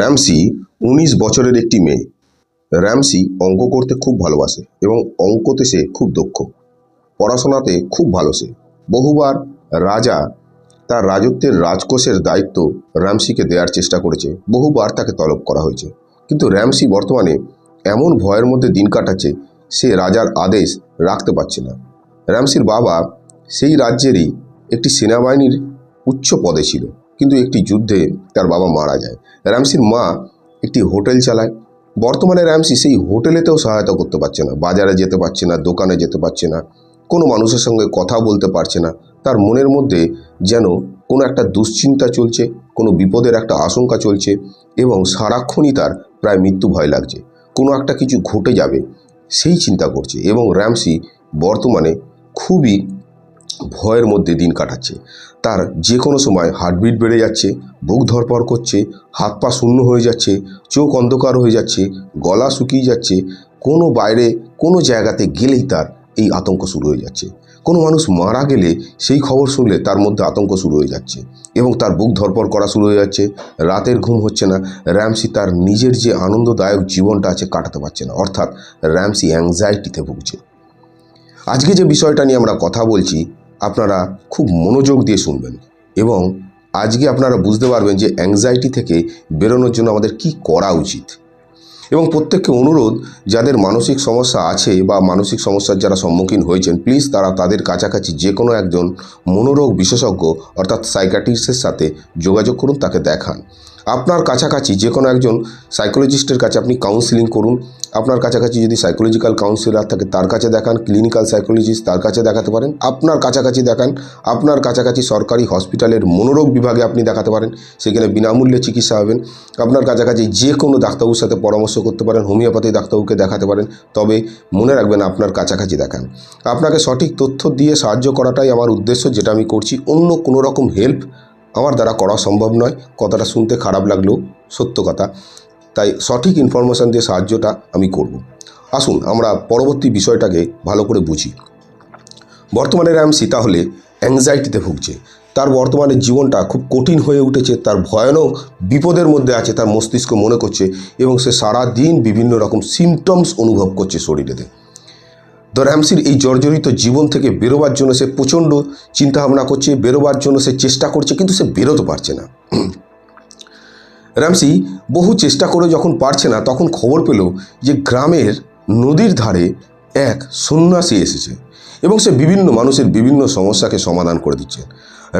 Ramsay উনিশ বছরের একটি মেয়ে। র্যামসি অঙ্ক করতে খুব ভালোবাসে এবং অঙ্কতে সে খুব দক্ষ। পড়াশোনাতে খুব ভালো সে। বহুবার রাজা তার রাজত্বের রাজকোষের দায়িত্ব র্যামসিকে দেওয়ার চেষ্টা করেছে। বহুবার তাকে তলব করা হয়েছে। কিন্তু র্যামসি বর্তমানে এমন ভয়ের মধ্যে দিন কাটাচ্ছে, সে রাজার আদেশ রাখতে পারছে না। র্যামসির বাবা সেই রাজ্যেরই একটি সেনাবাহিনীর উচ্চ পদে ছিল। কিন্তু একটি যুদ্ধে তার বাবা মারা যায়। র্যামসির মা একটি হোটেল চালায়। বর্তমানে র্যামসি সেই হোটেলেতেও সহায়তা করতে পারছে না, বাজারে যেতে পারছে না, দোকানে যেতে পারছে না, কোনো মানুষের সঙ্গে কথা বলতে পারছে না। তার মনের মধ্যে যেন কোনো একটা দুশ্চিন্তা চলছে, কোনো বিপদের একটা আশঙ্কা চলছে এবং সারাক্ষণই তার প্রায় মৃত্যু ভয় লাগছে। কোনো একটা কিছু ঘটে যাবে, সেই চিন্তা করছে এবং র্যামসি বর্তমানে খুবই ভয়ের মধ্যে দিন কাটাচ্ছে। তার যে কোনো সময় হার্টবিট বেড়ে যাচ্ছে, বুক ধরপড় করছে, হাত পা শূন্য হয়ে যাচ্ছে, চোখ অন্ধকার হয়ে যাচ্ছে, গলা শুকিয়ে যাচ্ছে, কোনো বাইরে, কোনো জায়গাতে গেলেই তার এই আতঙ্ক শুরু হয়ে যাচ্ছে। কোনো মানুষ মারা গেলে সেই খবর শুনলে তার মধ্যে আতঙ্ক শুরু হয়ে যাচ্ছে এবং তার বুক ধরপড় করা শুরু হয়ে যাচ্ছে। রাতের ঘুম হচ্ছে না। র্যামসি তার নিজের যে আনন্দদায়ক জীবনটা আছে কাটাতে পারছে না। অর্থাৎ র্যামসি অ্যাংজাইটিতে ভুগছে। আজকে যে বিষয়টা নিয়ে আমরা কথা বলছি আপনারা খুব মনোযোগ দিয়ে শুনবেন। এবং আজকে আপনারা বুঝতে পারবেন যে অ্যাংজাইটি থেকে বেরোনোর জন্য আমাদের কি করা উচিত। এবং প্রত্যেককে অনুরোধ, যাদের মানসিক সমস্যা আছে বা মানসিক সমস্যার যারা সম্মুখীন হয়েছেন প্লিজ তারা তাদের কাছাকাছি যে কোনো একজন মনোরোগ বিশেষজ্ঞ, অর্থাৎ সাইকাট্রিস্টের সাথে যোগাযোগ করুন, তাকে দেখান। আপনার কাছাকাছি যে কোনো একজন সাইকোলজিস্টের কাছে আপনি কাউন্সিলিং করুন। আপনার কাছাকাছি যদি সাইকোলজিক্যাল কাউন্সিলার থাকে, তার কাছে দেখান ক্লিনিক্যাল সাইকোলজিস্ট তার কাছে দেখাতে পারেন। আপনার কাছাকাছি দেখান, আপনার কাছাকাছি সরকারি হসপিটালের মনোরোগ বিভাগে আপনি দেখাতে পারেন। সেখানে বিনামূল্যে চিকিৎসা হবেন। আপনার কাছাকাছি যে কোনো ডাক্তারবাবুর সাথে পরামর্শ করতে পারেন, হোমিওপ্যাথি ডাক্তারবাবুকে দেখাতে পারেন। তবে মনে রাখবেন, আপনার কাছাকাছি দেখান। আপনাকে সঠিক তথ্য দিয়ে সাহায্য করাটাই আমার উদ্দেশ্য, যেটা আমি করছি। অন্য কোনো রকম হেল্প আমার দ্বারা করা সম্ভব নয়। কথাটা শুনতে খারাপ লাগলেও সত্য কথা। তাই সঠিক ইনফরমেশান দিয়ে সাহায্যটা আমি করব। আসুন, আমরা পরবর্তী বিষয়টাকে ভালো করে বুঝি। বর্তমানে র্যামসি তাহলে অ্যাংজাইটিতে ভুগছে। তার বর্তমানে জীবনটা খুব কঠিন হয়ে উঠেছে। তার ভয়ানক বিপদের মধ্যে আছে, তার মস্তিষ্ক মনে করছে এবং সে সারা দিন বিভিন্ন রকম সিমটমস অনুভব করছে শরীরেতে। দ্য র্যামসির এই জর্জরিত জীবন থেকে বেরোবার জন্য সে প্রচণ্ড চিন্তাভাবনা করছে, বেরোবার জন্য সে চেষ্টা করছে, কিন্তু সে বেরোতে পারছে না। র্যামসি বহু চেষ্টা করে যখন পারছে না, তখন খবর পেল যে গ্রামের নদীর ধারে এক সন্ন্যাসী এসেছে এবং সে বিভিন্ন মানুষের বিভিন্ন সমস্যাকে সমাধান করে দিচ্ছেন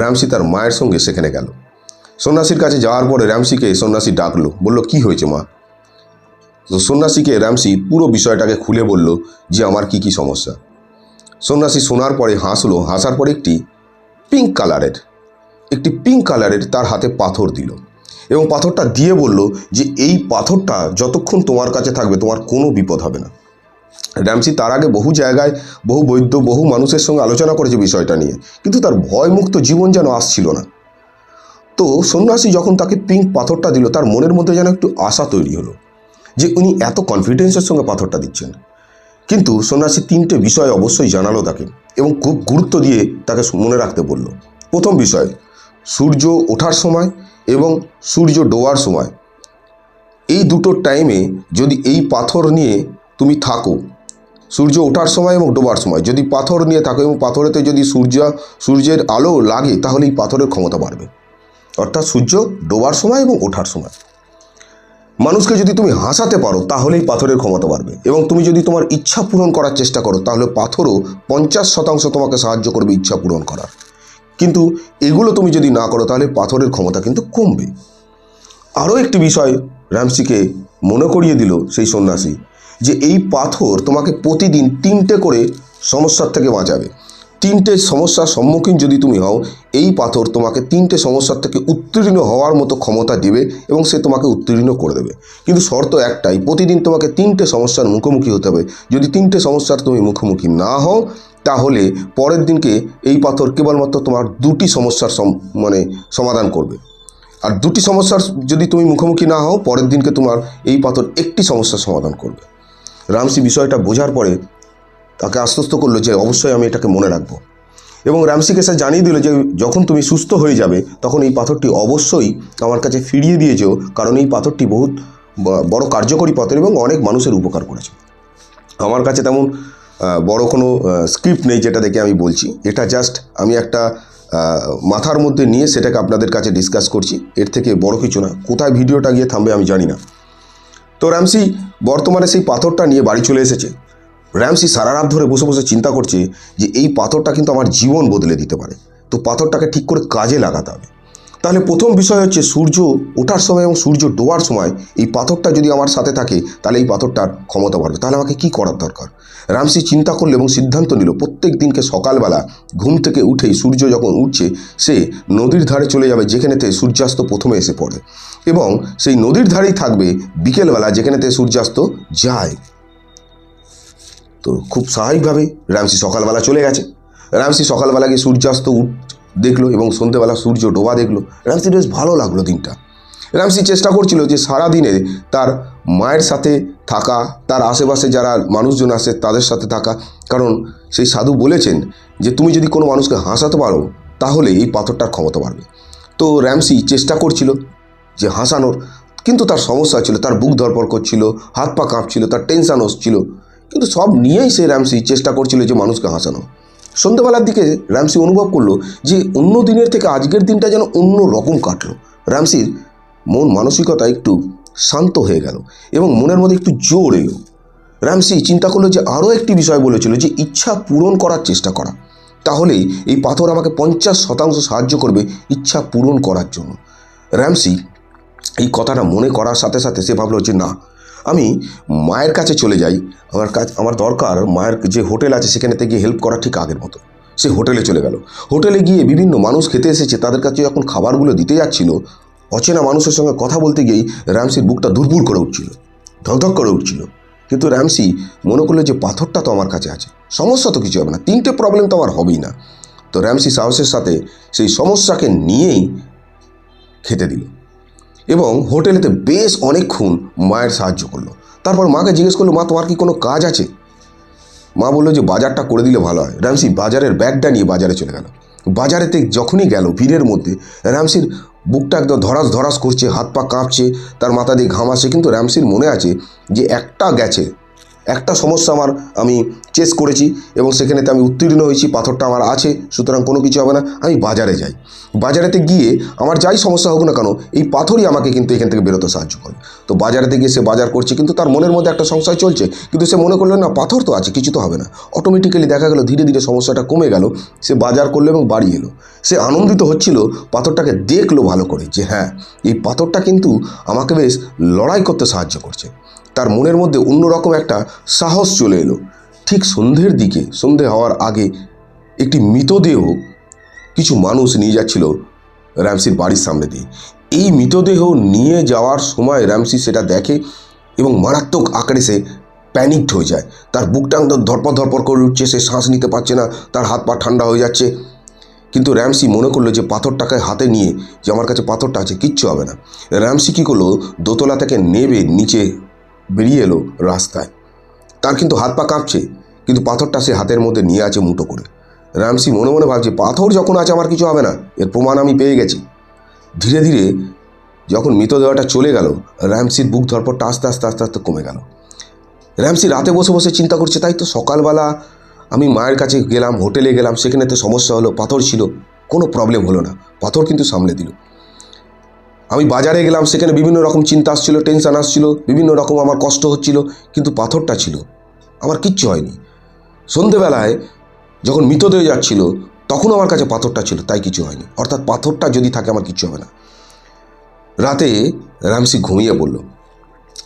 র্যামসি তার মায়ের সঙ্গে সেখানে গেল। সন্ন্যাসীর কাছে যাওয়ার পরে র্যামসিকে সন্ন্যাসী ডাকলো, বলল, কি হয়েছে মা? তো সন্ন্যাসীকে র্যামসি পুরো বিষয়টাকে খুলে বলল যে আমার কি কি সমস্যা। সন্ন্যাসী শোনার পরে হাসলো, হাসার পরে একটি পিঙ্ক কালারের একটি পিঙ্ক কালারের তার হাতে পাথর দিল এবং পাথরটা দিয়ে বলল যে এই পাথরটা যতক্ষণ তোমার কাছে থাকবে তোমার কোনো বিপদ হবে না। র্যামসি তার আগে বহু জায়গায়, বহু বৈদ্য, বহু মানুষের সঙ্গে আলোচনা করেছে বিষয়টা নিয়ে, কিন্তু তার ভয়মুক্ত জীবন যেন আসছিল না। তো সন্ন্যাসী যখন তাকে পিঙ্ক পাথরটা দিল, তার মনের মধ্যে যেন একটু আশা তৈরি হলো। যে উনি এত কনফিডেন্সের সঙ্গে পাথরটা দিচ্ছেন। কিন্তু সন্ন্যাসী তিনটে বিষয় অবশ্যই জানালো তাকে এবং খুব গুরুত্ব দিয়ে তাকে মনে রাখতে বলল। প্রথম বিষয়, সূর্য ওঠার সময় এবং সূর্য ডোবার সময়। এই দুটো টাইমে যদি এই পাথর নিয়ে তুমি থাকো, সূর্য ওঠার সময় এবং ডোবার সময়, যদি পাথর নিয়ে থাকো এবং পাথরেতে যদি সূর্য, সূর্যের আলো লাগে, তাহলে এই পাথরের ক্ষমতা বাড়বে। অর্থাৎ সূর্য ডোবার সময় এবং ওঠার সময়। মানুষকে যদি তুমি হাসাতে পারো, তাহলেই পাথরের ক্ষমতা বাড়বে। এবং তুমি যদি তোমার ইচ্ছা পূরণ করার চেষ্টা করো, তাহলে পাথরও পঞ্চাশ শতাংশ তোমাকে সাহায্য করবে ইচ্ছা পূরণ করার। কিন্তু এগুলো তুমি যদি না করো, তাহলে পাথরের ক্ষমতা কিন্তু কমবে। আরও একটি বিষয় র্যামসিকে মনে করিয়ে দিল সেই সন্ন্যাসী, যে এই পাথর তোমাকে প্রতিদিন তিনটে করে সমস্যার থেকে বাঁচাবে। তিনটে সমস্যার সম্মুখীন যদি তুমি হও, এই পাথর তোমাকে তিনটে সমস্যার থেকে উত্তীর্ণ হওয়ার মতো ক্ষমতা দেবে এবং সে তোমাকে উত্তীর্ণ করে দেবে। কিন্তু শর্ত একটাই, প্রতিদিন তোমাকে তিনটে সমস্যার মুখোমুখি হতে হবে। যদি তিনটে সমস্যার তুমি মুখোমুখি না হও, তাহলে পরের দিনকে এই পাথর কেবলমাত্র তোমার দুটি সমস্যার সম- মানে সমাধান করবে। আর দুটি সমস্যার যদি তুমি মুখোমুখি না হও, পরের দিনকে তোমার এই পাথর একটি সমস্যার সমাধান করবে। রামসি বিষয়টা বোঝার পরে তাকে আশ্বস্ত করল যে অবশ্যই আমি এটাকে মনে রাখব। এবং রামসিকে স্যার জানিয়ে দিল যে যখন তুমি সুস্থ হয়ে যাবে, তখন এই পাথরটি অবশ্যই আমার কাছে ফিরিয়ে দিয়েছ, কারণ এই পাথরটি বহুত বড় কার্যকরী পাথর এবং অনেক মানুষের উপকার করেছে। আমার কাছে তেমন বড় কোনো স্ক্রিপ্ট নেই যেটা দেখে আমি বলছি। এটা জাস্ট আমি একটা মাথার মধ্যে নিয়ে সেটাকে আপনাদের কাছে ডিসকাস করছি। এর থেকে বড় কিছু না। কোথায় ভিডিওটা গিয়ে থামবে আমি জানি না। তো র্যামসি বর্তমানে সেই পাথরটা নিয়ে বাড়ি চলে এসেছে। র্যামসি সারা রাত ধরে বসে বসে চিন্তা করছে যে এই পাথরটা কিন্তু আমার জীবন বদলে দিতে পারে। তো পাথরটাকে ঠিক করে কাজে লাগাতে হবে। তাহলে প্রথম বিষয় হচ্ছে সূর্য ওঠার সময় এবং সূর্য ডোবার সময় এই পাথরটা যদি আমার সাথে থাকে, তাহলে এই পাথরটার ক্ষমতা বাড়বে। তাহলে আমাকে কি করার দরকার? রামসি চিন্তা করল এবং সিদ্ধান্ত নিল, প্রত্যেক দিনকে সকালবেলা ঘুম থেকে উঠেই সূর্য যখন উঠছে, সে নদীর ধারে চলে যাবে যেখানেতে সূর্যাস্ত প্রথমে এসে পড়ে। এবং সেই নদীর ধারেই থাকবে বিকেলবেলা যেখানেতে সূর্যাস্ত যায়। তো খুব স্বাভাবিকভাবেই রামসি সকালবেলা চলে গেছে। রামসি সকালবেলা গিয়ে সূর্যাস্ত উঠ দেখল এবং সন্ধ্যেবেলা সূর্য ডোবা দেখল। রামসির বেশ ভালো লাগল দিনটা। রামসি চেষ্টা করছিল যে সারা দিনে তার মায়ের সাথে থাকা, তার আশেপাশে যারা মানুষজন আসে তাদের সাথে থাকা। কারণ সেই সাধু বলেছেন যে, তুমি যদি কোনো মানুষকে হাসাতে পারো, তাহলে এই পাথরটার ক্ষমতা বাড়বে। তো র্যামসি চেষ্টা করছিল যে হাসানোর, কিন্তু তার সমস্যা ছিল, তার বুক ধরপড় করছিল, হাত পা কাঁপছিল, তার টেনশান হচ্ছিল। কিন্তু সব নিয়েই সে র্যামসি চেষ্টা করছিল যে মানুষকে হাসানো। সন্ধ্যেবেলার দিকে র্যামসি অনুভব করল যে অন্য দিনের থেকে আজকের দিনটা যেন অন্য রকম কাটলো। র্যামসির মন মানসিকতা একটু শান্ত হয়ে গেল এবং মনের মধ্যে একটু জোর এলো। র্যামসি চিন্তা করল যে আরও একটি বিষয় বলেছিল যে ইচ্ছা পূরণ করার চেষ্টা করা। তাহলেই এই পাথর আমাকে পঞ্চাশ শতাংশ সাহায্য করবে ইচ্ছা পূরণ করার জন্য। র্যামসি এই কথাটা মনে করার সাথে সাথে সে ভাবলো যে না আমি মায়ের কাছে চলে যাই। আমার কাছে আমার দরকার মায়ের যে হোটেল আছে সেখানে থেকে হেল্প করা ঠিক আগের মতো। সে হোটেলে চলে গেল। হোটেলে গিয়ে বিভিন্ন মানুষ খেতে এসেছে। তাদের কাছে যখন খাবারগুলো দিতে যাচ্ছিল, অচেনা মানুষের সঙ্গে কথা বলতে গিয়েই র্যামসির বুকটা দুর্বল করে উঠছিল, ধকধক করে উঠছিল। কিন্তু র্যামসি মনে করল যে পাথরটা তো আমার কাছে আছে। সমস্যা তো কিছু হবে না। তিনটে প্রবলেম তো আমার হবেই না। তো র্যামসি সাহসের সাথে সেই সমস্যাকে নিয়েই খেতে দিল। এবং হোটেলেতে বেশ অনেকক্ষণ মায়ের সাহায্য করল। তারপর মাকে জিজ্ঞেস করল, মা, তোমার কি কোনো কাজ আছে? মা বলল যে, বাজারটা করে দিলে ভালো হয়। র্যামসি বাজারের ব্যাগটা নিয়ে বাজারে চলে গেল। বাজারেতে যখনই গেল ভিড়ের মধ্যে, রামসির বুকটা একদম ধরাস ধরাস করছে, হাত পা কাঁপছে, তার মাথা দিয়ে ঘাম আসছে। কিন্তু র্যামসির মনে আছে যে, একটা গেছে একটা সমস্যা আমার, আমি চেস করেছি এবং সেখানেতে আমি উত্তীর্ণ হয়েছি, পাথরটা আমার আছে, সুতরাং কোনো কিছু হবে না, আমি বাজারে যাই। বাজারেতে গিয়ে আমার যাই সমস্যা হোক না কেন, এই পাথরই আমাকে কিন্তু এখান থেকে বেরোতে সাহায্য করে। তো বাজারেতে গিয়ে সে বাজার করছে, কিন্তু তার মনের মধ্যে একটা সংশয় চলছে, কিন্তু সে মনে করল না, পাথর তো আছে, কিছু তো হবে না। অটোমেটিক্যালি দেখা গেল, ধীরে ধীরে সমস্যাটা কমে গেল, সে বাজার করল এবং বাড়ি এলো। সে আনন্দিত হচ্ছিল, পাথরটাকে দেখল ভালো করে, যে হ্যাঁ এই পাথরটা কিন্তু আমাকে বেশ লড়াই করতে সাহায্য করছে। তার মনের মধ্যে অন্যরকম একটা সাহস চলে এলো। ঠিক সন্ধ্যের দিকে, সন্ধে হওয়ার আগে একটি মৃতদেহ কিছু মানুষ নিয়ে যাচ্ছিল র্যামসির বাড়ির সামনে দিয়ে। এই মৃতদেহ নিয়ে যাওয়ার সময় র্যামসি সেটা দেখে এবং মারাত্মক আকারে সে প্যানিকড হয়ে যায়। তার বুকটা ধরপর ধরপর করে উঠছে, সে শ্বাস নিতে পারছে না, তার হাত পা ঠান্ডা হয়ে যাচ্ছে। কিন্তু র্যামসি মনে করল যে পাথরটাকে হাতে নিয়ে যে আমার কাছে পাথরটা আছে, কিচ্ছু হবে না। র্যামসি কী করল? দোতলা থেকে নেবে নিচে বেরিয়ে এলো রাস্তায়। তার কিন্তু হাত পা কাঁপছে, কিন্তু পাথরটা সে হাতের মধ্যে নিয়ে আছে মুঠো করে। রামসি মনে মনে ভাবছে, পাথর যখন আছে আমার কিছু হবে না, এর প্রমাণ আমি পেয়ে গেছি। ধীরে ধীরে যখন মৃতদেহটা চলে গেল র্যামসির বুক ধরপরটা আস্তে আস্তে আস্তে আস্তে কমে গেল। র্যামসি রাতে বসে বসে চিন্তা করছে, তাই তো সকালবেলা আমি মায়ের কাছে গেলাম, হোটেলে গেলাম, সেখানে তো সমস্যা হলো, পাথর ছিল, কোনো প্রবলেম হলো না। পাথর কিন্তু সামলে দিল। আমি বাজারে গেলাম, সেখানে বিভিন্ন রকম চিন্তা আসছিল টেনশন আসছিল, বিভিন্ন রকম আমার কষ্ট হচ্ছিল, কিন্তু পাথরটা ছিল। আমার কিচ্ছু হয়নি। সন্ধেবেলায় যখন মৃতদেহ যাচ্ছিল, তখন আমার কাছে পাথরটা ছিল, তাই কিছু হয়নি। অর্থাৎ পাথরটা যদি থাকে, আমার কিচ্ছু হবে না। রাতে র্যামসি ঘুমিয়ে পড়ল।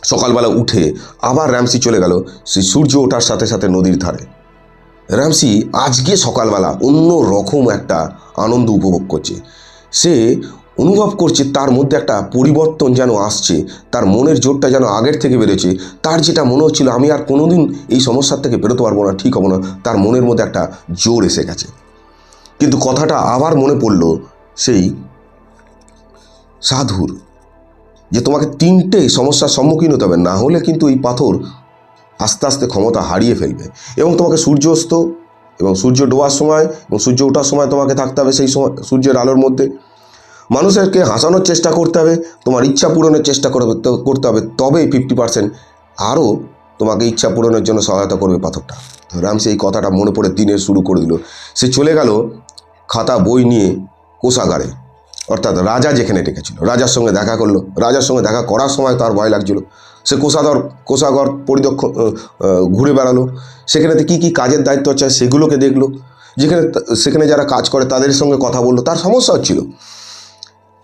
সকালবেলা উঠে আবার র্যামসি চলে গেল, সেই সূর্য ওঠার সাথে সাথে নদীর ধারে। র্যামসি আজকে সকালবেলা অন্য রকম একটা আনন্দ উপভোগ করছে। সে অনুভব করছে তার মধ্যে একটা পরিবর্তন যেন আসছে, তার মনের জোরটা যেন আগের থেকে বেড়েছে, তার যেটা মনে হচ্ছিল আমি আর কোনোদিন এই সমস্যার থেকে বেরোতে পারব না, ঠিক হব না, তার মনের মধ্যে একটা জোর এসে গেছে। কিন্তু কথাটা আবার মনে পড়ল সেই সাধুর যে তোমাকে তিনটে সমস্যার সম্মুখীন হতে হবে, না হলে কিন্তু এই পাথর আস্তে আস্তে ক্ষমতা হারিয়ে ফেলবে। এবং তোমাকে সূর্যাস্ত, এবং সূর্য ডোবার সময়, এবং সূর্য ওঠার সময় তোমাকে থাকতে হবে সেই সময়, সূর্যের আলোর মধ্যে। মানুষেরকে হাসানোর চেষ্টা করতে হবে, তোমার ইচ্ছা পূরণের চেষ্টা করতে হবে, তবেই ফিফটি পার্সেন্ট আরও তোমাকে ইচ্ছা পূরণের জন্য সহায়তা করবে পাথরটা। তো রামসি এই কথাটা মনে পড়ে দিনে শুরু করে দিল। সে চলে গেল খাতা বই নিয়ে কোষাগারে। অর্থাৎ রাজা যেখানে ডেকেছিল, রাজার সঙ্গে দেখা করল। রাজার সঙ্গে দেখা করার সময় তার ভয় লাগছিল। সে কোষাগর কোষাগর পরিদক্ষ ঘুরে বেড়ালো। সেখানেতে কী কী কাজের দায়িত্ব আছে সেগুলোকে দেখল। যেখানে, সেখানে যারা কাজ করে তাদের সঙ্গে কথা বলল। তার সমস্যা হচ্ছিল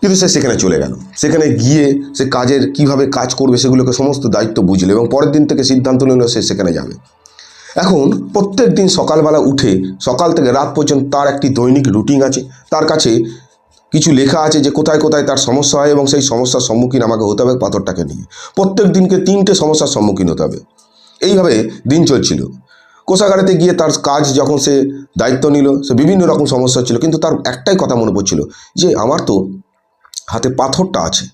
কিন্তু সে সেখানে চলে গেল। সেখানে গিয়ে সে কাজের কীভাবে কাজ করবে সেগুলোকে সমস্ত দায়িত্ব বুঝলো এবং পরের দিন থেকে সিদ্ধান্ত নিল সে সেখানে যাবে। এখন প্রত্যেক দিন সকালবেলা উঠে, সকাল থেকে রাত পর্যন্ত তার একটি দৈনিক রুটিন আছে। তার কাছে কিছু লেখা আছে যে কোথায় কোথায় তার সমস্যা হয় এবং সেই সমস্যার সম্মুখীন আমাকে হতে হবে পাথরটাকে নিয়ে। প্রত্যেক দিনকে তিনটে সমস্যার সম্মুখীন হতে হবে। এইভাবে দিন চলছিল। কোষাগারেতে গিয়ে তার কাজ যখন সে দায়িত্ব নিল, সে বিভিন্ন রকম সমস্যা ছিল কিন্তু তার একটাই কথা মনে পড়ছিল যে, আমার তো হাতে পাথরটা আছে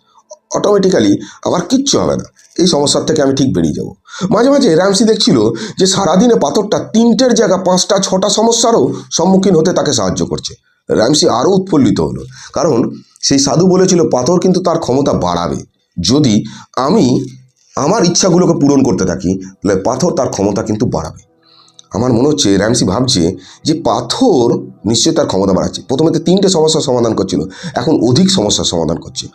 অটোমেটিক্যালি আমার কিচ্ছু হবে না। এই সমস্যার থেকে আমি ঠিক বেরিয়ে যাব। মাঝে মাঝে র্যামসি দেখছিল যে সারাদিনে পাথরটা তিনটের জায়গা, পাঁচটা, ছটা সমস্যারও সম্মুখীন হতে তাকে সাহায্য করছে। র্যামসি আরও উৎফুল্লিত হলো। কারণ সেই সাধু বলেছিল, পাথর কিন্তু তার ক্ষমতা বাড়াবে। যদি আমি আমার ইচ্ছাগুলোকে পূরণ করতে থাকি, তাহলে পাথর তার ক্ষমতা কিন্তু বাড়াবে। আমার মনে হচ্ছে র্যামসি ভাবছে যে পাথর নিশ্চয়ই তার ক্ষমতা বাড়াচ্ছে। প্রথমে তো তিনটে সমস্যার সমাধান করছিল, এখন অধিক সমস্যার সমাধান করছে।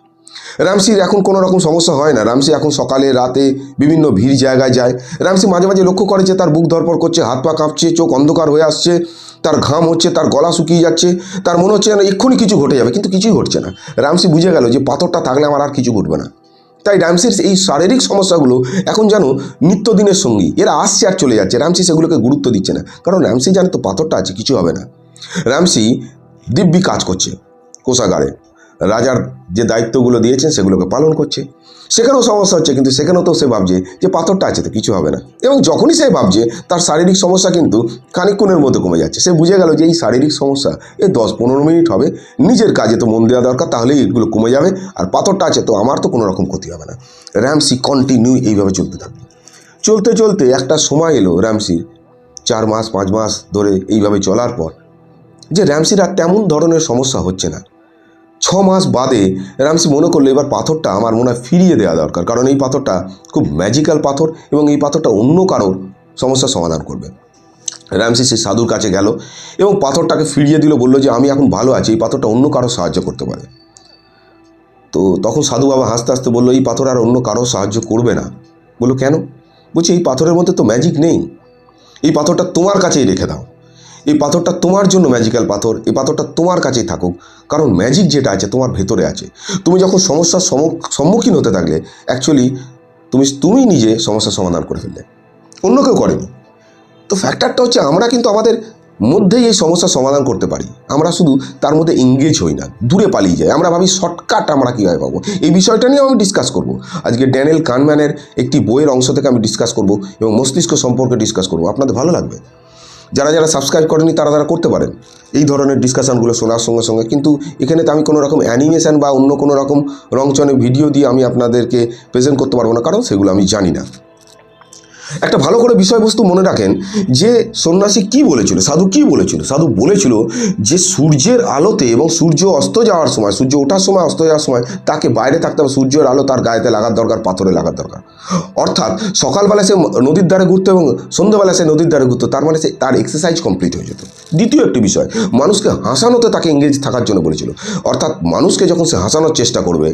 রামসির এখন কোনো রকম সমস্যা হয় না। রামসি এখন সকালে, রাতে বিভিন্ন ভিড় জায়গায় যায়। রামসি মাঝে মাঝে লক্ষ্য করে যে তার বুক ধরপড় করছে, হাত পা কাঁপছে, চোখ অন্ধকার হয়ে আসছে, তার ঘাম হচ্ছে, তার গলা শুকিয়ে যাচ্ছে, তার মনে হচ্ছে যেন এক্ষুনি কিছু ঘটে যাবে, কিন্তু কিছুই ঘটছে না। রামসি বুঝে গেল যে পাথরটা থাকলে আমার আর কিছু ঘটবে না। তাই রামসির এই শারীরিক সমস্যাগুলো এখন যেন নিত্যদিনের সঙ্গী। এরা আসছে আর চলে যাচ্ছে। রামসি সেগুলোকে গুরুত্ব দিচ্ছে না। কারণ রামসি জানে তো পাথরটা আছে, কিছু হবে না। রামসি দিব্যি কাজ করছে কোষাগারে। রাজার যে দায়িত্বগুলো দিয়েছেন সেগুলোকে পালন করছে। সেখানেও সমস্যা হচ্ছে, কিন্তু সেখানেও তো সে ভাবছে যে পাথরটা আছে তো কিছু হবে না। এবং যখনই সে ভাবছে, তার শারীরিক সমস্যা কিন্তু খানিকক্ষণের মধ্যে কমে যাচ্ছে। সে বুঝে গেল যে এই শারীরিক সমস্যা এই দশ পনেরো মিনিট হবে, নিজের কাজে তো মন দেওয়া দরকার, তাহলেই এগুলো কমে যাবে। আর পাথরটা আছে তো আমার তো কোনো রকম ক্ষতি হবে না। র্যামসি কন্টিনিউ এইভাবে চলতে থাকবে। চলতে চলতে একটা সময় এলো র্যামসির, চার মাস, পাঁচ মাস ধরে এইভাবে চলার পর, যে র্যামসির আর তেমন ধরনের সমস্যা হচ্ছে না। ছ মাস বাদে রামসি মনে করল এবার পাথরটা আমার মনে হয় ফিরিয়ে দেওয়া দরকার। কারণ এই পাথরটা খুব ম্যাজিক্যাল পাথর এবং এই পাথরটা অন্য কারোর সমস্যার সমাধান করবে। রামসি সেই সাধুর কাছে গেল এবং পাথরটাকে ফিরিয়ে দিল, বলল যে আমি এখন ভালো আছি, এই পাথরটা অন্য কারও সাহায্য করতে পারে। তো তখন সাধু বাবা হাসতে হাসতে বলল, এই পাথর আর অন্য কারও সাহায্য করবে না। বলল, কেন? বলছি, এই পাথরের মধ্যে তো ম্যাজিক নেই। এই পাথরটা তোমার কাছেই রেখে দাও। এই পাথরটা তোমার জন্য ম্যাজিক্যাল পাথর, এই পাথরটা তোমার কাছেই থাকুক। কারণ ম্যাজিক যেটা আছে, তোমার ভেতরে আছে। তুমি যখন সমস্যার সম্মুখ- সম্মুখীন হতে থাকলে অ্যাকচুয়ালি তুমি তুমি নিজে সমস্যার সমাধান করে ফেললে। অন্য কেউ করেনি। তো ফ্যাক্টরটা হচ্ছে আমরা কিন্তু আমাদের মধ্যেই এই সমস্যার সমাধান করতে পারি। আমরা শুধু তার মধ্যে এঙ্গেজ হই না, দূরে পালিয়ে যাই। আমরা ভাবি শর্টকাট আমরা কীভাবে পাবো? এই বিষয়টা নিয়ে আমি ডিসকাস করব। আজকে ড্যানিয়েল কানম্যানের একটি বইয়ের অংশ থেকে আমি ডিসকাস করব এবং মস্তিষ্ক সম্পর্কে ডিসকাস করব। আপনাদের ভালো লাগবে? যারা যারা সাবস্ক্রাইব করেনি, তারা তারা করতে পারেন এই ধরনের ডিসকাশানগুলো শোনার সঙ্গে সঙ্গে। কিন্তু এখানে তো আমি কোনো রকম অ্যানিমেশন বা অন্য কোনো রকম রংচনে ভিডিও দিয়ে আমি আপনাদেরকে প্রেজেন্ট করতে পারব না, কারণ সেগুলো আমি জানি না। একটা ভালো করে বিষয়বস্তু মনে রাখেন যে সন্ন্যাসী কি বলেছিল, সাধু কি বলেছিল? সাধু বলেছিল যে সূর্যের আলোতে এবং সূর্য অস্ত যাওয়ার সময়, সূর্য ওঠার সময়, অস্ত যাওয়ার সময় তাকে বাইরে থাকতে হবে। সূর্যের আলো তার গায়েতে লাগার দরকার, পাথরে লাগার দরকার। অর্থাৎ সকালবেলা সে নদীর ধারে ঘুরতো এবং সন্ধ্যেবেলা সে নদীর ধারে ঘুরতো, তার মানে সে, তার এক্সারসাইজ কমপ্লিট হয়ে যেত। দ্বিতীয় একটি বিষয়, মানুষকে হাসানোতে তাকে ইংরেজ থাকার জন্য বলেছিল। অর্থাৎ মানুষকে যখন সে হাসানোর চেষ্টা করবে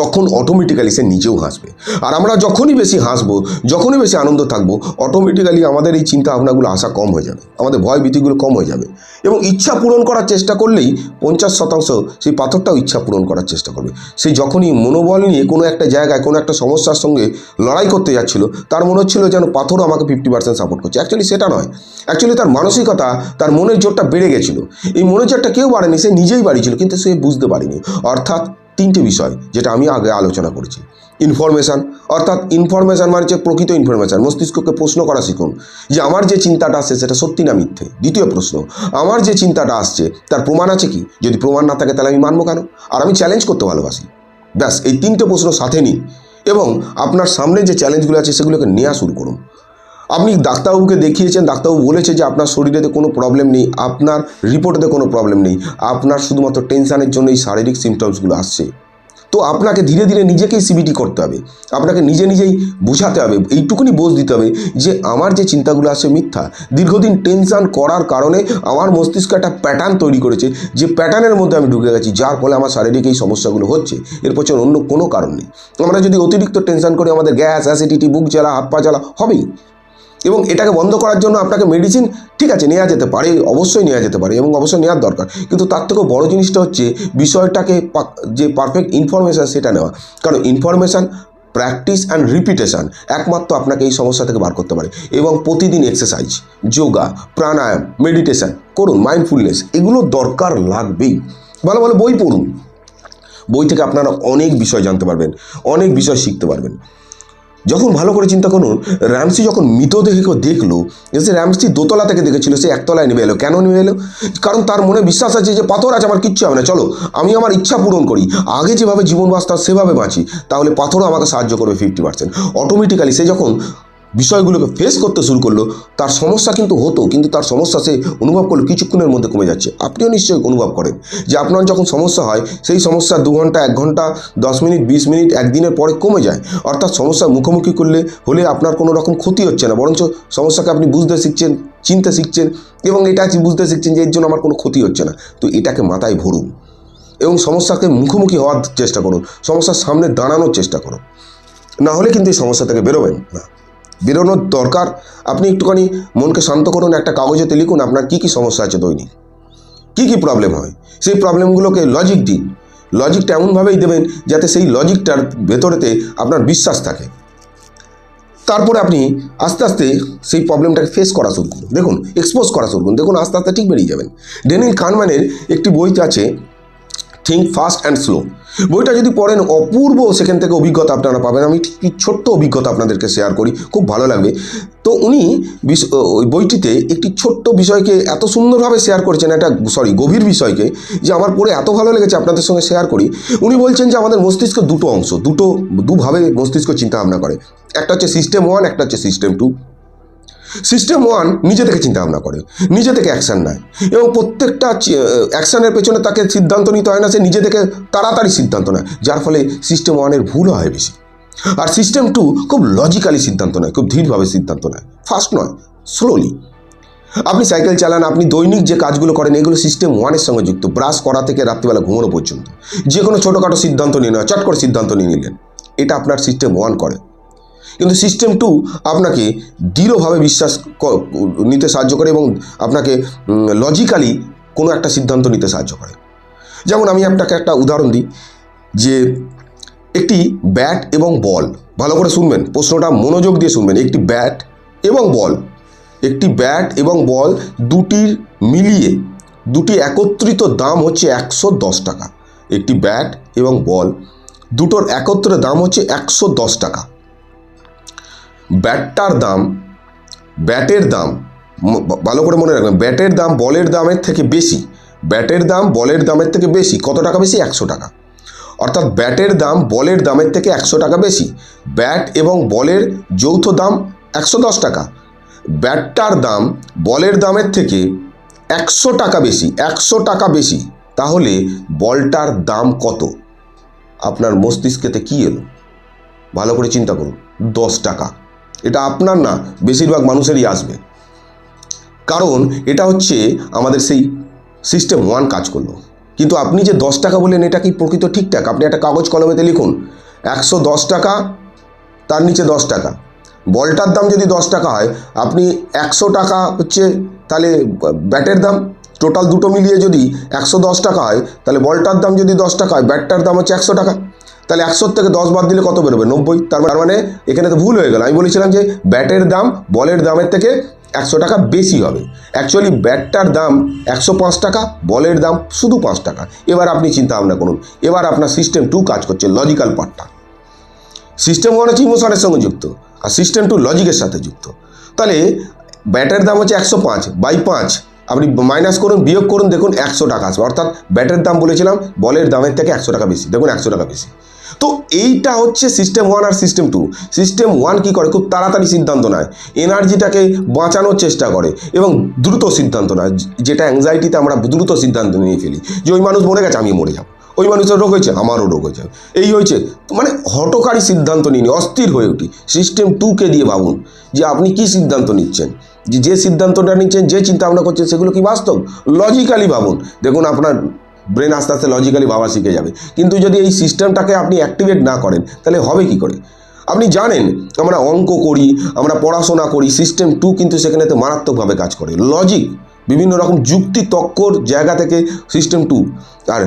তখন অটোমেটিক্যালি সে নিজেও হাসবে। আর আমরা যখনই বেশি হাসবো, যখনই বেশি আনন্দ থাকব অটোমেটিক্যালি আমাদের এই চিন্তা ভাবনাগুলো আসা কম হয়ে যাবে। আমাদের ভয় ভীতিগুলো কম হয়ে যাবে। এবং ইচ্ছা পূরণ করার চেষ্টা করলেই পঞ্চাশ শতাংশ সেই পাথরটাও ইচ্ছা পূরণ করার চেষ্টা করবে। সেই যখনই মনোবল নিয়ে কোনো একটা জায়গায়, কোনো একটা সমস্যার সঙ্গে লড়াই করতে যাচ্ছিল, তার মনে হচ্ছিল যেন পাথরও আমাকে ফিফটি পার্সেন্ট সাপোর্ট করছে। অ্যাকচুয়ালি সেটা নয়। অ্যাকচুয়ালি তার মানসিকতা, তার মনের জোরটা বেড়ে গেছিল। এই মনের জোরটা কেউ বাড়েনি সে নিজেই বাড়িয়েছিল, কিন্তু সে বুঝতে পারেনি। অর্থাৎ তিনটে বিষয় যেটা আমি আগে আলোচনা করেছি। ইনফরমেশান অর্থাৎ ইনফরমেশান মানে হচ্ছে প্রকৃত ইনফরমেশান মস্তিষ্ককে প্রশ্ন করা শিখুন যে আমার যে চিন্তাটা আসছে সেটা সত্যি না মিথ্যে। দ্বিতীয় প্রশ্ন, আমার যে চিন্তাটা আসছে তার প্রমাণ আছে কি? যদি প্রমাণ না থাকে তাহলে আমি মানবো কেন? আর আমি চ্যালেঞ্জ করতে ভালোবাসি। ব্যাস, এই তিনটে প্রশ্ন সাথে নিন এবং আপনার সামনে যে চ্যালেঞ্জগুলো আছে সেগুলোকে নেওয়া শুরু করুন। আপনি ডাক্তারবাবুকে দেখিয়েছেন, ডাক্তারবাবু বলেছে যে আপনার শরীরেতে কোনো প্রবলেম নেই, আপনার রিপোর্টেতে কোনো প্রবলেম নেই, আপনার শুধুমাত্র টেনশানের জন্য এই শারীরিক সিমটমসগুলো আসছে। তো আপনাকে ধীরে ধীরে নিজেকেই সিবিটি করতে হবে, আপনাকে নিজে নিজেই বোঝাতে হবে, এইটুকুনি বোঝ দিতে হবে যে আমার যে চিন্তাগুলো আসছে মিথ্যা। দীর্ঘদিন টেনশান করার কারণে আমার মস্তিষ্ক একটা প্যাটার্ন তৈরি করেছে, যে প্যাটার্নের মধ্যে আমি ঢুকে গেছি, যার ফলে আমার শারীরিক এই সমস্যাগুলো হচ্ছে, এর পেছনে অন্য কোনো কারণ নেই। আমরা যদি অতিরিক্ত টেনশান করি, আমাদের গ্যাস অ্যাসিডিটি বুক জ্বালা, হাত পা জ্বালা, হবেই। এবং এটাকে বন্ধ করার জন্য আপনাকে মেডিসিন ঠিক আছে নেওয়া যেতে পারে, অবশ্যই নেওয়া যেতে পারে এবং অবশ্যই নেওয়ার দরকার। কিন্তু তার থেকেও বড় জিনিসটা হচ্ছে বিষয়টাকে যে পারফেক্ট ইনফরমেশান সেটা নেওয়া। কারণ ইনফরমেশান প্র্যাকটিস অ্যান্ড রিপিটেশান একমাত্র আপনাকে এই সমস্যা থেকে বার করতে পারে। এবং প্রতিদিন এক্সারসাইজ যোগা প্রাণায়াম মেডিটেশান করুন মাইন্ডফুলনেস এগুলো দরকার লাগবেই। ভালো ভালো বই পড়ুন। বই থেকে আপনারা অনেক বিষয় জানতে পারবেন, অনেক বিষয় শিখতে পারবেন। যখন ভালো করে চিন্তা করুন র্যামসি যখন মৃতদেহকে দেখল সে র্যামসি দোতলা থেকে দেখেছিল, সে একতলায় নেমে এলো। কেন নেমে এলো? কারণ তার মনে বিশ্বাস আছে যে পাথর আছে, আমার কিচ্ছু হবে না। চলো, আমি আমার ইচ্ছা পূরণ করি। আগে যেভাবে জীবন বাঁচতাম সেভাবে বাঁচি। তাহলে পাথরও আমাকে সাহায্য করবে ফিফটি পার্সেন্ট অটোমেটিক্যালি সে যখন বিষয়গুলোকে ফেস করতে শুরু করল, তার সমস্যা কিন্তু হতো, কিন্তু তার সমস্যা সে অনুভব করল কিছুক্ষণের মধ্যে কমে যাচ্ছে। আপনিও নিশ্চয়ই অনুভব করেন যে আপনার যখন সমস্যা হয়, সেই সমস্যা দু ঘণ্টা, এক ঘণ্টা, দশ মিনিট, বিশ মিনিট, একদিনের পরে কমে যায়। অর্থাৎ সমস্যার মুখোমুখি করলে, হলে আপনার কোনো রকম ক্ষতি হচ্ছে না। বরঞ্চ সমস্যাকে আপনি বুঝতে শিখছেন, চিনতে শিখছেন এবং এটা বুঝতে শিখছেন যে এর জন্য আমার কোনো ক্ষতি হচ্ছে না। তো এটাকে মাথায় ভরুন এবং সমস্যাকে মুখোমুখি হওয়ার চেষ্টা করুন। সমস্যার সামনে দাঁড়ানোর চেষ্টা করুন। না হলে কিন্তু এই সমস্যা থেকে বেরোবেন না। বেরোনোর দরকার। আপনি একটুখানি মনকে শান্ত করুন, একটা কাগজেতে লিখুন আপনার কী কী সমস্যা আছে দৈনিক। কী কী প্রবলেম হয়? সেই প্রবলেমগুলোকে লজিক দিন। লজিকটা এমনভাবেই দেবেন যাতে সেই লজিকটার ভেতরেতে আপনার বিশ্বাস থাকে। তারপরে আপনি আস্তে আস্তে সেই প্রবলেমটাকে ফেস করা শুরু করুন। দেখুন এক্সপোজ করা শুরু করুন। দেখুন, আস্তে আস্তে ঠিক বেরিয়ে যাবেন। ডেনিল কানম্যানের একটি বইতে আছে থিঙ্ক ফাস্ট অ্যান্ড স্লো বইটা যদি পড়েন অপূর্ব, সেখান থেকে অভিজ্ঞতা আপনারা পাবেন। আমি ছোট্ট অভিজ্ঞতা আপনাদেরকে শেয়ার করি, খুব ভালো লাগবে। তো উনি ওই বইটিতে একটি ছোট্ট বিষয়কে এত সুন্দরভাবে শেয়ার করেছেন, একটা সরি গভীর বিষয়কে, যে আমার পড়ে এত ভালো লেগেছে, আপনাদের সঙ্গে শেয়ার করি। উনি বলছেন যে আমাদের মস্তিষ্ক দুটো অংশ, দুটো, দুভাবে মস্তিষ্ক চিন্তা ভাবনা করে। একটা হচ্ছে সিস্টেম ওয়ান একটা হচ্ছে সিস্টেম টু সিস্টেম ওয়ান নিজে থেকে চিন্তা ভাবনা করে, নিজে থেকে অ্যাকশান নেয় এবং প্রত্যেকটা অ্যাকশানের পেছনে তাকে সিদ্ধান্ত নিতে হয় না, সে নিজে থেকে তাড়াতাড়ি সিদ্ধান্ত নেয়, যার ফলে সিস্টেম ওয়ানের ভুল হয় বেশি। আর সিস্টেম টু খুব লজিক্যালি সিদ্ধান্ত নেয়, খুব ধীরভাবে সিদ্ধান্ত নেয় ফাস্ট নয় স্লোলি আপনি সাইকেল চালান, আপনি দৈনিক যে কাজগুলো করেন, এগুলো সিস্টেম ওয়ানের সঙ্গে যুক্ত ব্রাশ করা থেকে রাত্রিবেলা ঘুমানো পর্যন্ত। যে কোনো ছোটোখাটো সিদ্ধান্ত নিয়ে নেওয়া, চট করে সিদ্ধান্ত নিয়ে নিলেন, এটা আপনার সিস্টেম ওয়ান করে। কিন্তু সিস্টেম টু আপনাকে দৃঢ়ভাবে বিশ্বাস নিতে সাহায্য করে এবং আপনাকে লজিক্যালি কোনো একটা সিদ্ধান্ত নিতে সাহায্য করে। যেমন আমি আপনাকে একটা উদাহরণ দিই যে একটি ব্যাট এবং বল ভালো করে শুনবেন, প্রশ্নটা মনোযোগ দিয়ে শুনবেন, একটি ব্যাট এবং বল একটি ব্যাট এবং বল দুটির মিলিয়ে দুটি একত্রিত দাম হচ্ছে একশো দশ টাকা। একটি ব্যাট এবং বল দুটোর একত্রে দাম হচ্ছে একশো দশ টাকা। ব্যাটটার দাম, ব্যাটের দাম ভালো করে মনে রাখবেন, ব্যাটের দাম বলের দামের থেকে বেশি, ব্যাটের দাম বলের দামের থেকে বেশি, কত টাকা বেশি? একশো টাকা। অর্থাৎ ব্যাটের দাম বলের দামের থেকে একশো টাকা বেশি, ব্যাট এবং বলের যৌথ দাম একশো দশ টাকা। ব্যাটটার দাম বলের দামের থেকে একশো টাকা বেশি, একশো টাকা বেশি, তাহলে বলটার দাম কত? আপনার মস্তিষ্কেতে কী এলো? ভালো করে চিন্তা করুন, দশ টাকা। এটা আপনার না, বেশিরভাগ মানুষেরই আসবে। কারণ এটা হচ্ছে আমাদের সেই সিস্টেম ওয়ান কাজ করল। কিন্তু আপনি যে দশ টাকা বললেন, এটা কি প্রকৃত ঠিকঠাক আপনি একটা কাগজ কলমেতে লিখুন, একশো দশ টাকা, তার নিচে দশ টাকা। বলটার দাম যদি দশ টাকা হয়, আপনি একশো টাকা হচ্ছে তাহলে ব্যাটের দাম টোটাল দুটো মিলিয়ে যদি একশো দশ টাকা হয়, তাহলে বলটার দাম যদি দশ টাকা হয়, ব্যাটটার দাম হচ্ছে একশো টাকা। তাহলে একশোর থেকে দশ বাদ দিলে কত বেরোবে? নব্বই। তার মানে- মানে এখানে তো ভুল হয়ে গেল। আমি বলেছিলাম যে ব্যাটের দাম বলের দামের থেকে একশো টাকা বেশি হবে। অ্যাকচুয়ালি ব্যাটটার দাম একশো পাঁচ টাকা, বলের দাম শুধু পাঁচ টাকা। এবার আপনি চিন্তা ভাবনা করুন। এবার আপনার সিস্টেম টু কাজ করছে লজিক্যাল পার্টটা সিস্টেম ওয়ান হচ্ছে ইমোশনের সঙ্গে যুক্ত, আর সিস্টেম টু লজিকের সাথে যুক্ত। তাহলে ব্যাটের দাম হচ্ছে একশো পাঁচ বাই পাঁচ। আপনি মাইনাস করুন, বিয়োগ করুন, দেখুন একশো টাকা আসবে। অর্থাৎ ব্যাটের দাম বলেছিলাম, বলের দামের থেকে একশো টাকা বেশি। দেখুন একশো টাকা বেশি। তো এইটা হচ্ছে সিস্টেম ওয়ান আর সিস্টেম টু সিস্টেম ওয়ান কী করে? খুব তাড়াতাড়ি সিদ্ধান্ত নেয়। এনার্জিটাকে বাঁচানোর চেষ্টা করে এবং দ্রুত সিদ্ধান্ত নেয়। যেটা অ্যাংজাইটিতে আমরা দ্রুত সিদ্ধান্ত নিয়ে ফেলি। যে ওই মানুষ মরে গেছে, আমি মরে যাব। ওই মানুষের রোগ হয়েছে, আমারও রোগ হয়েছে। এই হয়েছে। মানে হটকারী সিদ্ধান্ত নিন অস্থির হয়ে উঠি। সিস্টেম টুকে দিয়ে ভাবুন যে আপনি কি সিদ্ধান্ত নিচ্ছেন? যে যে সিদ্ধান্তটা নিচ্ছেন, যে চিন্তা ভাবনা করছেন, সেগুলো কি বাস্তব? লজিক্যালি ভাবুন। দেখুন আপনার ব্রেন আস্তে আস্তে লজিক্যালি ভাবা শিখে যাবে। কিন্তু যদি এই সিস্টেমটাকে আপনি অ্যাক্টিভেট না করেন, তাহলে হবে কি করে? আপনি জানেন, আমরা অঙ্ক করি, আমরা পড়াশোনা করি সিস্টেম টু কিন্তু সেখানে তো মারাত্মকভাবে কাজ করে। লজিক বিভিন্ন রকম যুক্তি তক্কর জায়গা থেকে সিস্টেম টু আর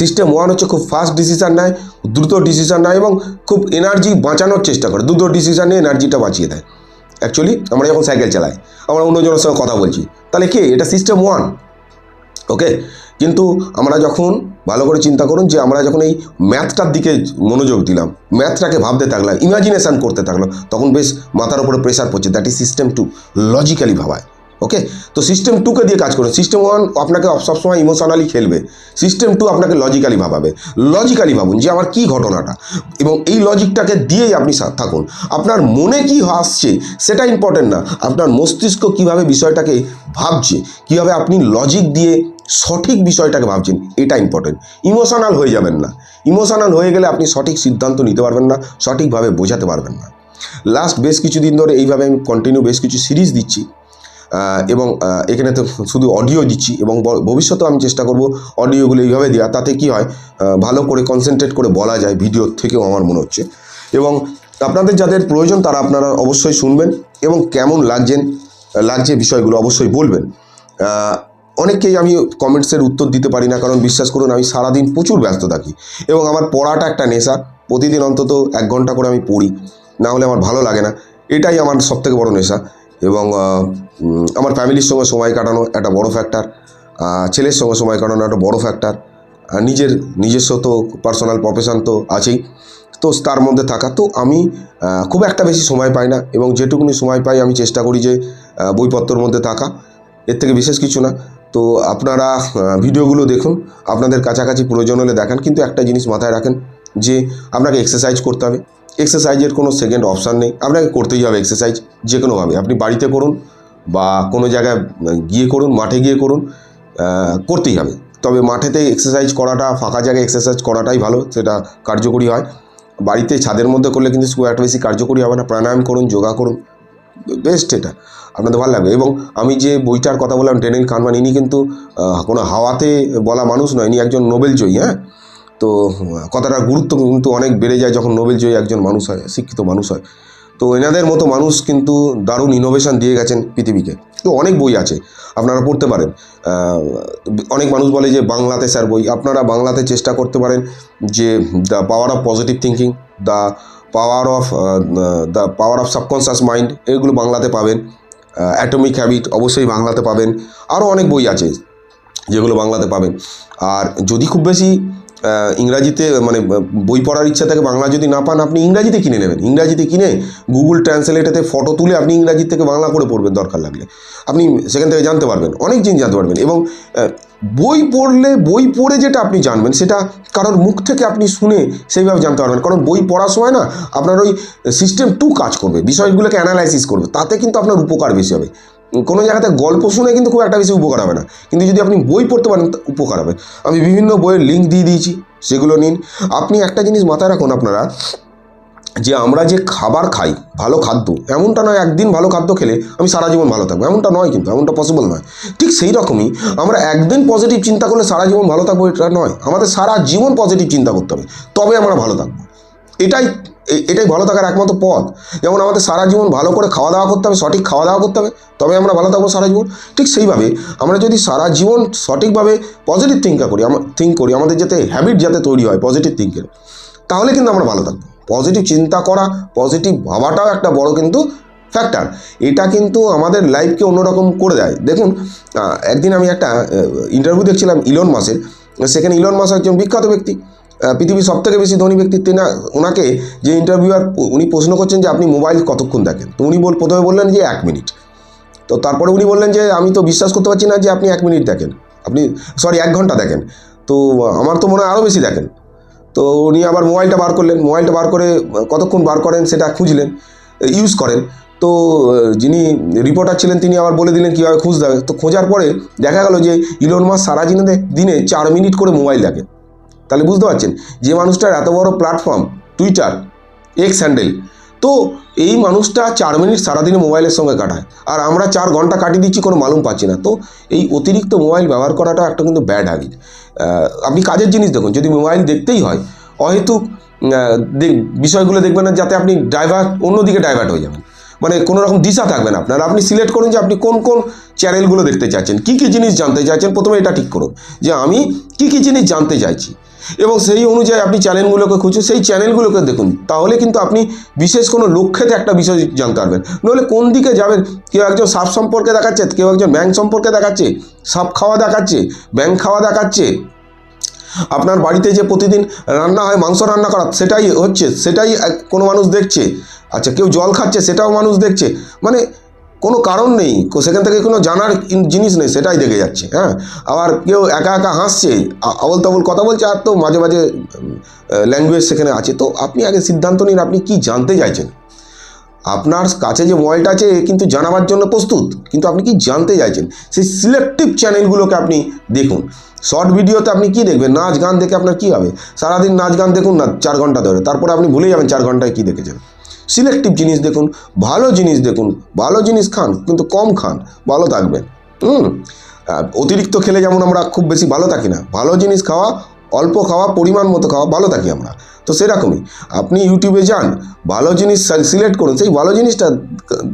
সিস্টেম ওয়ান হচ্ছে খুব ফাস্ট ডিসিশান নেয়, দ্রুত ডিসিশান নেয় এবং খুব এনার্জি বাঁচানোর চেষ্টা করে। দ্রুত ডিসিশান নিয়ে এনার্জিটা বাঁচিয়ে দেয়। অ্যাকচুয়ালি আমরা যখন সাইকেল চালাই, আমরা অন্যজনের সঙ্গে কথা বলছি, তাহলে কে? এটা সিস্টেম ওয়ান ওকে কিন্তু আমরা যখন ভালো করে চিন্তা করুন যে আমরা যখন এই ম্যাথটার দিকে মনোযোগ দিলাম, ম্যাথটাকে ভাবতে থাকলাম ইমাজিনেশান করতে থাকলাম, তখন বেশ মাথার উপরে প্রেশার পড়ছে। That is system two logically ভাবায়। ওকে তো সিস্টেম টুকে দিয়ে কাজ করুন সিস্টেম ওয়ান আপনাকে সবসময় ইমোশনালি খেলবে। সিস্টেম টু আপনাকে লজিক্যালি ভাবাবে। লজিক্যালি ভাবুন যে আমার কী ঘটনাটা। এবং এই লজিকটাকে দিয়েই আপনি থাকুন। আপনার মনে কি আসছে সেটা ইম্পর্টেন্ট না। আপনার মস্তিষ্ক কীভাবে বিষয়টাকে ভাবছে, কীভাবে আপনি লজিক দিয়ে সঠিক বিষয়টাকে ভাবছেন, এটা ইম্পর্টেন্ট ইমোশনাল হয়ে যাবেন না। ইমোশনাল হয়ে গেলে আপনি সঠিক সিদ্ধান্ত নিতে পারবেন না, সঠিকভাবে বোঝাতে পারবেন না। লাস্ট বেশ কিছুদিন ধরে এইভাবে আমি কন্টিনিউ বেশ কিছু সিরিজ দিচ্ছি। এবং এখানে তো শুধু অডিও দিচ্ছি এবং ভবিষ্যতেও আমি চেষ্টা করব অডিওগুলো এইভাবে দেওয়া তাতে কি হয় ভালো করে কনসেন্ট্রেট করে বলা যায় ভিডিওর থেকেও আমার মনে হচ্ছে। এবং আপনাদের যাদের প্রয়োজন তারা আপনারা অবশ্যই শুনবেন এবং কেমন লাগছেন, লাগছে বিষয়গুলো অবশ্যই বলবেন। অনেককেই আমি কমেন্টসের উত্তর দিতে পারি না, কারণ বিশ্বাস করুন আমি সারাদিন প্রচুর ব্যস্ত থাকি এবং আমার পড়াটা একটা নেশা। প্রতিদিন অন্তত এক ঘণ্টা করে আমি পড়ি, না হলে আমার ভালো লাগে না। এটাই আমার সবথেকে বড় নেশা। এবং আমার ফ্যামিলির সঙ্গে সময় কাটানো একটা বড় ফ্যাক্টর ছেলের সঙ্গে সময় কাটানো একটা বড় ফ্যাক্টর নিজের নিজস্ব তো পার্সোনাল প্রফেশন তো আছেই, তো তার মধ্যে থাকা। তো আমি খুব একটা বেশি সময় পাই না এবং যেটুকুনি সময় পাই আমি চেষ্টা করি যে বইপত্রর মধ্যে থাকা, এর থেকে বিশেষ কিছু না। তো আপনারা ভিডিওগুলো দেখুন, আপনাদের কাছাকাছি প্রয়োজন হলে দেখান, কিন্তু একটা জিনিস মাথায় রাখেন যে, আপনাকে এক্সারসাইজ করতে হবে। এক্সারসাইজের কোনো সেকেন্ড অপশান নেই। আপনাকে করতেই হবে এক্সারসাইজ যে কোনোভাবে আপনি বাড়িতে করুন বা কোনো জায়গায় গিয়ে করুন, মাঠে গিয়ে করুন করতেই হবে। তবে মাঠেতে এক্সারসাইজ করাটা, ফাঁকা জায়গায় এক্সারসাইজ করাটাই ভালো, সেটা কার্যকরী হয়। বাড়িতে ছাদের মধ্যে করলে কিন্তু খুব একটা বেশি কার্যকরী হবে না। প্রাণায়াম করুন, যোগা করুন বেস্ট এটা। আপনাদের ভালো লাগবে। এবং আমি যে বইটার কথা বললাম ডেনিল কানমান ইনি কিন্তু কোনো হাওয়াতে বলা মানুষ নয়, ইনি একজন নোবেল জয়ী হ্যাঁ? তো কথাটা গুরুত্ব কিন্তু অনেক বেড়ে যায় যখন নোবেল জয়ী একজন মানুষ হয়, শিক্ষিত মানুষ হয়। তো এনাদের মতো মানুষ কিন্তু দারুণ ইনোভেশন দিয়ে গেছেন পৃথিবীকে। তো অনেক বই আছে, আপনারা পড়তে পারেন। অনেক মানুষ বলে যে বাংলাতে স্যার বই, আপনারা বাংলাতে চেষ্টা করতে পারেন যে the power of positive thinking the power of the power of subconscious mind এগুলো বাংলাতে পাবেন। অ্যাটমিক হ্যাবিট অবশ্যই বাংলাতে পাবেন। আরও অনেক বই আছে যেগুলো বাংলাতে পাবেন। আর যদি খুব বেশি ইংরাজিতে মানে বই পড়ার ইচ্ছা থাকে, বাংলা যদি না পান, আপনি ইংরাজিতে কিনে নেবেন। ইংরাজিতে কিনে গুগল ট্রান্সলেটেতে ফটো তুলে আপনি ইংরাজি থেকে বাংলা করে পড়বেন, দরকার লাগলে। আপনি সেখান থেকে জানতে পারবেন, অনেক জিনিস জানতে পারবেন। এবং বই পড়লে, বই পড়ে যেটা আপনি জানবেন, সেটা কারোর মুখ থেকে আপনি শুনে সেইভাবে জানতে পারবেন। কারণ বই পড়ার সময় না, আপনার ওই সিস্টেম টু কাজ করবে, বিষয়গুলোকে অ্যানালাইসিস করবে, তাতে কিন্তু আপনার উপকার বেশি হবে। কোনো জায়গাতে গল্প শুনে কিন্তু খুব একটা বেশি উপকার হবে না। কিন্তু যদি আপনি বই পড়তে পারেন উপকার হবে। আমি বিভিন্ন বইয়ের লিঙ্ক দিয়ে দিয়েছি, সেগুলো নিন। আপনি একটা জিনিস মাথায় রাখুন আপনারা, যে আমরা যে খাবার খাই, ভালো খাদ্য, এমনটা নয় একদিন ভালো খাদ্য খেলে আমি সারা জীবন ভালো থাকব। এমনটা নয় কিন্তু, এমনটা পসিবল নয়। ঠিক সেই রকমই আমরা একদিন পজিটিভ চিন্তা করলে সারা জীবন ভালো থাকব, এটা নয়। আমাদের সারা জীবন পজিটিভ চিন্তা করতে হবে, তবে আমরা ভালো থাকব। এটাই এটাই ভালো থাকার একমাত্র পথ। যেমন আমাদের সারা জীবন ভালো করে খাওয়া দাওয়া করতে হবে, সঠিক খাওয়া দাওয়া করতে হবে, তবে আমরা ভালো থাকব সারা জীবন। ঠিক সেইভাবে আমরা যদি সারা জীবন সঠিকভাবে পজিটিভ থিঙ্কা করি আমরা থিঙ্ক করি, আমাদের যাতে হ্যাবিট যাতে তৈরি হয় পজিটিভ থিঙ্কের তাহলে কিন্তু আমরা ভালো থাকব। পজিটিভ চিন্তা করা পজিটিভ ভাবাটাও একটা বড় কিন্তু ফ্যাক্টর এটা কিন্তু আমাদের লাইফকে অন্যরকম করে দেয়। দেখুন একদিন আমি একটা ইন্টারভিউ দেখছিলাম ইলন মাসের, সেখানে ইলন মাস একজন বিখ্যাত ব্যক্তি। পৃথিবীর সবথেকে বেশি ধনী ব্যক্তি তিনি ওনাকে যে ইন্টারভিউয়ার উনি প্রশ্ন করছেন যে আপনি মোবাইল কতক্ষণ দেখেন? তো উনি বল প্রথমে বললেন যে এক মিনিট তো তারপরে উনি বললেন যে আমি তো বিশ্বাস করতে পারছি না যে আপনি এক মিনিট দেখেন। আপনি সরি এক ঘণ্টা দেখেন। তো আমার তো মনে হয় আরও বেশি দেখেন। তো উনি আবার মোবাইলটা বার করলেন। মোবাইলটা বার করে কতক্ষণ বার করেন সেটা খুঁজলেন ইউজ করেন। তো যিনি রিপোর্টার ছিলেন তিনি আবার বলে দিলেন কীভাবে খুঁজতে হবে। তো খোঁজার পরে দেখা গেল যে ইলন মাস সারা দিনে দিনে চার মিনিট করে মোবাইল দেখে। তাহলে বুঝতে পারছেন যে মানুষটার এত বড় প্ল্যাটফর্ম টুইটার এক্স হ্যান্ডেল তো এই মানুষটা চার মিনিট সারাদিনে মোবাইলের সঙ্গে কাটায়। আর আমরা চার ঘণ্টা কাটিয়ে দিচ্ছি, কোনো মালুম পাচ্ছি না। তো এই অতিরিক্ত মোবাইল ব্যবহার করাটা একটা কিন্তু ব্যাড হ্যাবিট আপনি কাজের জিনিস দেখুন, যদি মোবাইল দেখতেই হয়, অহেতুক বিষয়গুলো দেখবেন না, যাতে আপনি ড্রাইভার অন্যদিকে ডাইভার্ট হয়ে যাবেন। মানে কোনো রকম দিশা থাকবে না আপনার। আপনি সিলেক্ট করুন যে আপনি কোন কোন চ্যানেলগুলো দেখতে চাচ্ছেন, কী কী জিনিস জানতে চাইছেন প্রথমে এটা ঠিক করুন। যে আমি কী কী জিনিস জানতে চাইছি এবং সেই অনুযায়ী আপনি চ্যানেলগুলোকে খুঁজুন, সেই চ্যানেলগুলোকে দেখুন। তাহলে কিন্তু আপনি বিশেষ কোনো লক্ষ্যেতে একটা বিষয় জানতে পারবেন। নইলে কোন দিকে যাবেন? কেউ একজন সাপ সম্পর্কে দেখাচ্ছে, কেউ একজন ব্যাংক সম্পর্কে দেখাচ্ছে, সাপ খাওয়া দেখাচ্ছে ব্যাংক খাওয়া দেখাচ্ছে। আপনার বাড়িতে যে প্রতিদিন রান্না হয়, মাংস রান্না করা, সেটাই হচ্ছে, সেটাই কোনো মানুষ দেখছে। আচ্ছা কেউ জল খাচ্ছে, সেটাও মানুষ দেখছে। মানে কোনো কারণ নেই, সেখান থেকে কোনো জানার জিনিস নেই, সেটাই দেখে যাচ্ছে হ্যাঁ? আবার কেউ একা একা হাসছে আবল তাবল কথা বলছে, আর তো মাঝে মাঝে ল্যাঙ্গুয়েজ সেখানে আছে। তো আপনি আগে সিদ্ধান্ত নিন, আপনি কি জানতে চাইছেন? আপনার কাছে যে মোবাইলটা আছে কিন্তু জানাবার জন্য প্রস্তুত, কিন্তু আপনি কি জানতে চাইছেন? সেই সিলেক্টিভ চ্যানেলগুলোকে আপনি দেখুন। শর্ট ভিডিওতে আপনি কি দেখবেন? নাচ গান দেখে আপনার কী হবে? সারাদিন নাচ গান দেখুন না, চার ঘণ্টা ধরে, তারপরে আপনি ভুলে যাবেন চার ঘন্টায় কী দেখেছেন। সিলেক্টিভ জিনিস দেখুন, ভালো জিনিস দেখুন, ভালো জিনিস খান, কিন্তু কম খান, ভালো থাকবেন। হুম? অতিরিক্ত খেলে যেমন আমরা খুব বেশি ভালো থাকি না, ভালো জিনিস খাওয়া, অল্প খাওয়া, পরিমাণ মতো খাওয়া, ভালো থাকি আমরা। তো সেরকমই, আপনি ইউটিউবে যান, ভালো জিনিস সিলেক্ট করুন, সেই ভালো জিনিসটা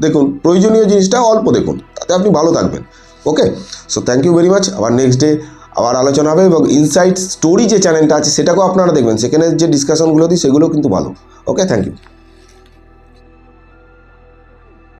দেখুন, প্রয়োজনীয় জিনিসটা অল্প দেখুন, তাতে আপনি ভালো থাকবেন। Okay? So thank you very much আবার নেক্সট ডে আবার আলোচনা হবে এবং ইনসাইট স্টোরি যে চ্যানেলটা আছে, সেটাকেও আপনারা দেখবেন, সেখানে যে ডিসকাশনগুলো দিই সেগুলো কিন্তু ভালো। Okay thank you